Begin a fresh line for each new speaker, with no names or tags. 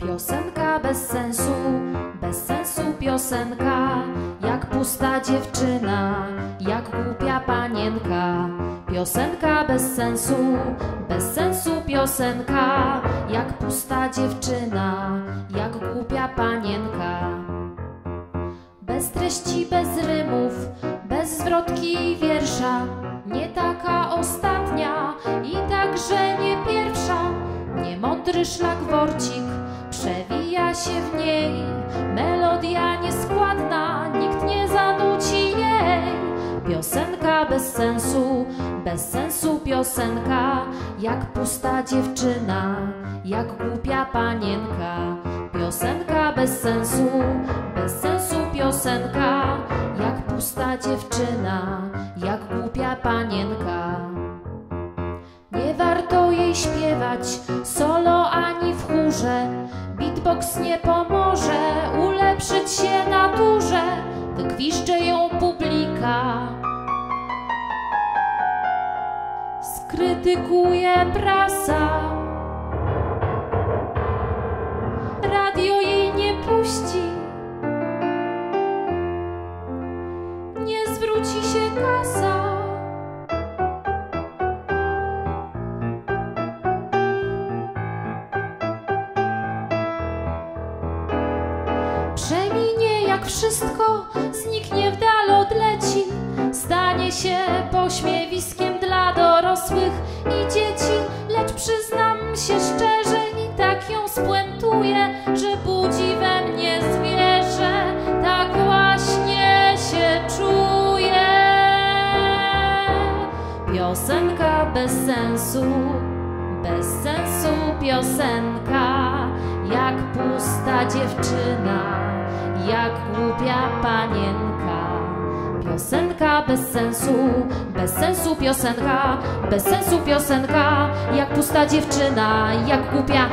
Piosenka bez sensu, bez sensu piosenka, jak pusta dziewczyna, jak głupia panienka. Piosenka bez sensu, bez sensu piosenka, jak pusta dziewczyna, jak głupia panienka. Bez treści, bez rymów, bez zwrotki wiersza, nie taka ostatnia i także nie pierwsza. Niemądry szlagworcik przewija się w niej, melodia nieskładna, nikt nie zanuci jej. Piosenka bez sensu, bez sensu piosenka, jak pusta dziewczyna, jak głupia panienka. Piosenka bez sensu, bez sensu piosenka, jak pusta dziewczyna, jak głupia panienka. Nie warto jej śpiewać solo ani w chórze, beatbox nie pomoże ulepszyć się naturze, wygwiszcze ją publika. Skrytykuje prasa, radio jej nie puści. Nie zwróci się kasa. Jak wszystko, zniknie w dal odleci, stanie się pośmiewiskiem dla dorosłych i dzieci, lecz przyznam się szczerze i tak ją spuentuję, że budzi we mnie zwierzę, tak właśnie się czuję. Piosenka bez sensu, bez sensu piosenka, jak pusta dziewczyna, jak głupia panienka. Piosenka bez sensu, bez sensu piosenka, bez sensu piosenka, jak pusta dziewczyna, jak głupia.